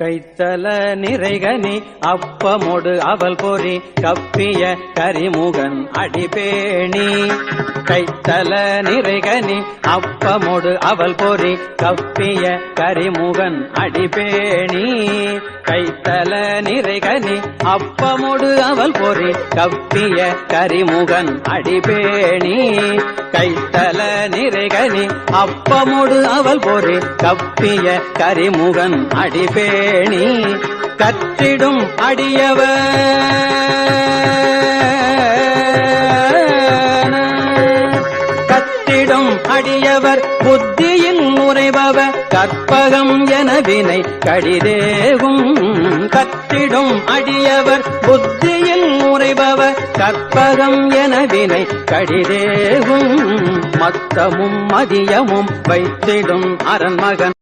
கைத்தல நிறைகனி அப்பமொடு அவல் பொறி கப்பிய கரிமுகன் அடிபேணி. கைத்தல நிறைகனி அப்பமொடு அவல் பொறி கப்பிய கரிமுகன் அடிபேணி. கைத்தல நிறைகனி அப்பமொடு அவல் பொறி கப்பிய கரிமுகன் அடிபேணி. கைத்தல நிறைகனி அப்பமொடு அவல் பொறி கப்பிய கரிமுகன் அடிபேணி. பேணி கற்றிடும் அடியவர். கத்திடும் அடியவர் புத்தியில் நுரைபவ கற்பகம் எனவினை கடிதேகும். கற்றிடும் அடியவர் புத்தியில் நுரைபவ கற்பகம் எனவினை கடிதேகும். மத்தமும் மதியமும் வைத்திடும் அரண்மகன்.